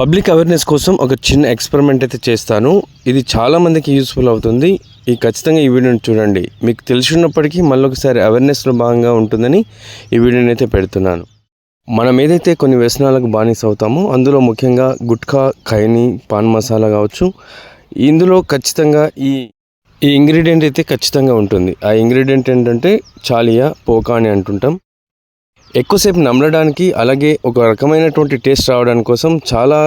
Public awareness కోసం ఒక చిన్న ఎక్స్పెరిమెంట్ అయితే చేస్తాను. ఇది చాలామందికి యూస్ఫుల్ అవుతుంది. ఈ ఖచ్చితంగా ఈ వీడియోని చూడండి. మీకు తెలిసినప్పటికీ మళ్ళొకసారి అవేర్నెస్లో భాగంగా ఉంటుందని ఈ వీడియోని అయితే పెడుతున్నాను. మనం ఏదైతే కొన్ని వ్యసనాలకు బానిస అవుతామో అందులో ముఖ్యంగా గుట్కా ఖైని పాన్ మసాలా కావచ్చు. ఇందులో ఖచ్చితంగా ఈ ఈ ఇంగ్రీడియంట్ అయితే ఖచ్చితంగా ఉంటుంది. ఆ ఇంగ్రీడియంట్ ఏంటంటే చాలియా పోకా అని అంటుంటాం. ఎక్కువసేపు నమలడానికి అలాగే ఒక రకమైనటువంటి టేస్ట్ రావడానికి కోసం చాలా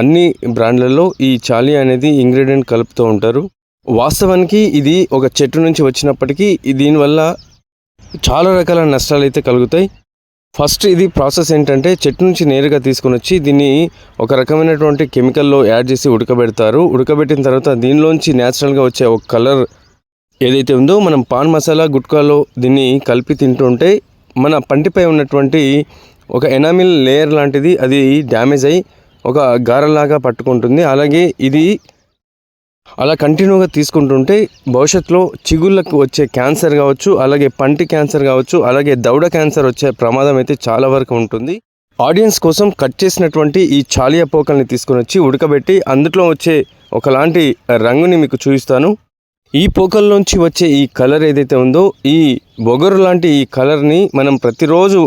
అన్ని బ్రాండ్లలో ఈ చాలి అనేది ఇంగ్రీడియంట్ కలుపుతూ ఉంటారు. వాస్తవానికి ఇది ఒక చెట్టు నుంచి వచ్చినప్పటికీ దీనివల్ల చాలా రకాల నష్టాలు అయితే కలుగుతాయి. ఫస్ట్ ఇది ప్రాసెస్ ఏంటంటే చెట్టు నుంచి నేరుగా తీసుకొని వచ్చి దీన్ని ఒక రకమైనటువంటి కెమికల్లో యాడ్ చేసి ఉడకబెడతారు. ఉడకబెట్టిన తర్వాత దీనిలోంచి న్యాచురల్గా వచ్చే ఒక కలర్ ఏదైతే ఉందో మనం పాన్ మసాలా గుట్కాలో దీన్ని కలిపి తింటుంటే మన పంటిపై ఉన్నటువంటి ఒక ఎనామిల్ లేయర్ లాంటిది అది డ్యామేజ్ అయ్యి ఒక గారలాగా పట్టుకుంటుంది. అలాగే ఇది అలా కంటిన్యూగా తీసుకుంటుంటే భవిష్యత్తులో చిగుళ్ళకు వచ్చే క్యాన్సర్ కావచ్చు అలాగే పంటి క్యాన్సర్ కావచ్చు అలాగే దౌడ క్యాన్సర్ వచ్చే ప్రమాదం అయితే చాలా వరకు ఉంటుంది. ఆడియన్స్ కోసం కట్ చేసినటువంటి ఈ చాలియా పోకల్ని తీసుకొని వచ్చి ఉడకబెట్టి అందులో వచ్చే ఒకలాంటి రంగుని మీకు చూపిస్తాను. ఈ పోకల్లోంచి వచ్చే ఈ కలర్ ఏదైతే ఉందో ఈ బొగరు లాంటి ఈ కలర్ని మనం ప్రతిరోజు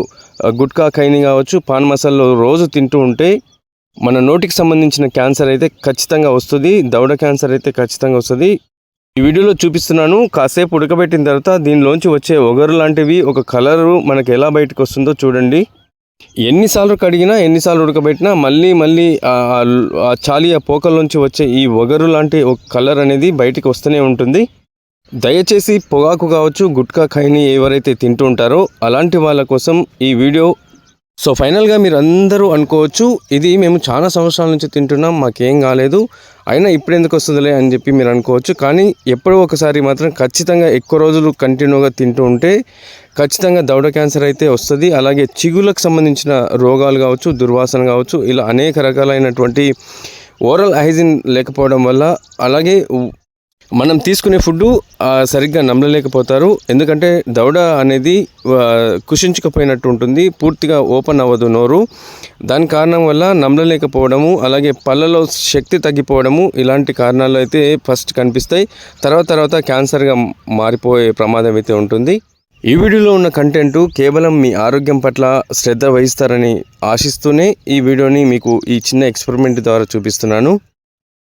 గుట్కా ఖైని కావచ్చు పాన్ మసాల్లో రోజు తింటూ ఉంటే మన నోటికి సంబంధించిన క్యాన్సర్ అయితే ఖచ్చితంగా వస్తుంది దవడ క్యాన్సర్ అయితే ఖచ్చితంగా వస్తుంది. ఈ వీడియోలో చూపిస్తున్నాను కాసేపు ఉడకబెట్టిన తర్వాత దీనిలోంచి వచ్చే ఒగరు లాంటివి ఒక కలరు మనకి ఎలా బయటకు వస్తుందో చూడండి. ఎన్నిసార్లు కడిగినా ఎన్నిసార్లు ఉడకబెట్టినా మళ్ళీ మళ్ళీ ఆ చాలి ఆ పోకల్లోంచి వచ్చే ఈ ఒగరు లాంటి ఒక కలర్ అనేది బయటికి వస్తూనే ఉంటుంది. దయచేసి పొగాకు కావచ్చు గుట్కా ఖైని ఎవరైతే తింటూ ఉంటారో అలాంటి వాళ్ళ కోసం ఈ వీడియో. సో ఫైనల్గా మీరు అందరూ అనుకోవచ్చు ఇది మేము చాలా సంవత్సరాల నుంచి తింటున్నాం మాకేం కాలేదు అయినా ఇప్పుడు ఎందుకు వస్తుందిలే అని చెప్పి మీరు అనుకోవచ్చు. కానీ ఎప్పుడో ఒకసారి మాత్రం ఖచ్చితంగా ఎక్కువ రోజులు కంటిన్యూగా తింటూ ఉంటే ఖచ్చితంగా దవడ క్యాన్సర్ అయితే వస్తుంది. అలాగే చిగులకు సంబంధించిన రోగాలు కావచ్చు దుర్వాసన కావచ్చు ఇలా అనేక రకాలైనటువంటి ఓరల్ హైజిన్ లేకపోవడం వల్ల అలాగే మనం తీసుకునే ఫుడ్ సరిగ్గా నమ్మలేకపోతారు. ఎందుకంటే దవడ అనేది ఆ, కుషించుకుపోయినట్టు ఉంటుంది. పూర్తిగా ఓపెన్ అవ్వదు నోరు. దాని కారణం వల్ల నమ్మలేకపోవడము అలాగే పళ్ళలో శక్తి తగ్గిపోవడము ఇలాంటి కారణాలు అయితే ఫస్ట్ కనిపిస్తాయి. తర్వాత తర్వాత క్యాన్సర్గా మారిపోయే ప్రమాదం అయితే ఉంటుంది. ఈ వీడియోలో ఉన్న కంటెంట్ కేవలం మీ ఆరోగ్యం పట్ల శ్రద్ధ వహిస్తారని ఆశిస్తూనే ఈ వీడియోని మీకు ఈ చిన్న ఎక్స్పెరిమెంట్ ద్వారా చూపిస్తున్నాను.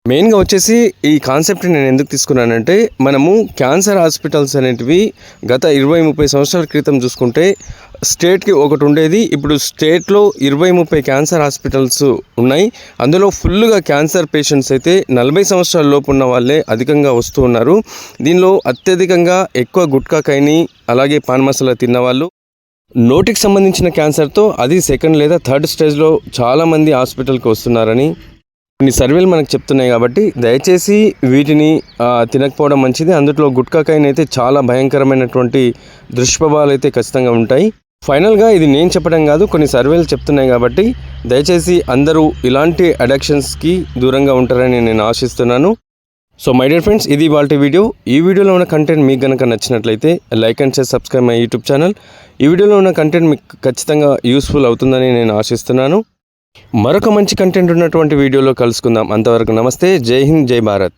మెయిన్గా వచ్చేసి ఈ కాన్సెప్ట్ నేను ఎందుకు తీసుకున్నానంటే మనము క్యాన్సర్ హాస్పిటల్స్ అనేటివి గత ఇరవై ముప్పై సంవత్సరాల క్రితం చూసుకుంటే స్టేట్కి ఒకటి ఉండేది ఇప్పుడు స్టేట్లో ఇరవై ముప్పై క్యాన్సర్ హాస్పిటల్స్ ఉన్నాయి. అందులో ఫుల్గా క్యాన్సర్ పేషెంట్స్ అయితే నలభై సంవత్సరాల లోపు ఉన్న వాళ్ళే అధికంగా వస్తూ ఉన్నారు. దీనిలో అత్యధికంగా ఎక్కువ గుట్కా కైని అలాగే పాన్ మసాలా తిన్నవాళ్ళు. నోటికి సంబంధించిన క్యాన్సర్తో అది సెకండ్ లేదా థర్డ్ స్టేజ్లో చాలామంది హాస్పిటల్కి వస్తున్నారని కొన్ని సర్వేలు మనకు చెప్తున్నాయి కాబట్టి దయచేసి వీటిని తినకపోవడం మంచిది. అందులో గుట్కాకాయని అయితే చాలా భయంకరమైనటువంటి దుష్ప్రభావాలు అయితే ఖచ్చితంగా ఉంటాయి. ఫైనల్గా ఇది నేను చెప్పడం కాదు కొన్ని సర్వేలు చెప్తున్నాయి కాబట్టి దయచేసి అందరూ ఇలాంటి అడక్షన్స్కి దూరంగా ఉంటారని నేను ఆశిస్తున్నాను. సో మై డియర్ ఫ్రెండ్స్ ఇది వాళ్ళ వీడియో. ఈ వీడియోలో ఉన్న కంటెంట్ మీకు కనుక నచ్చినట్లయితే like and share subscribe my YouTube channel. ఈ వీడియోలో ఉన్న కంటెంట్ మీకు ఖచ్చితంగా యూస్ఫుల్ అవుతుందని నేను ఆశిస్తున్నాను. మరొక మంచి కంటెంట్ ఉన్నటువంటి వీడియోలో కలుసుకుందాం. అంతవరకు నమస్తే. జై హింద్ జై భారత్.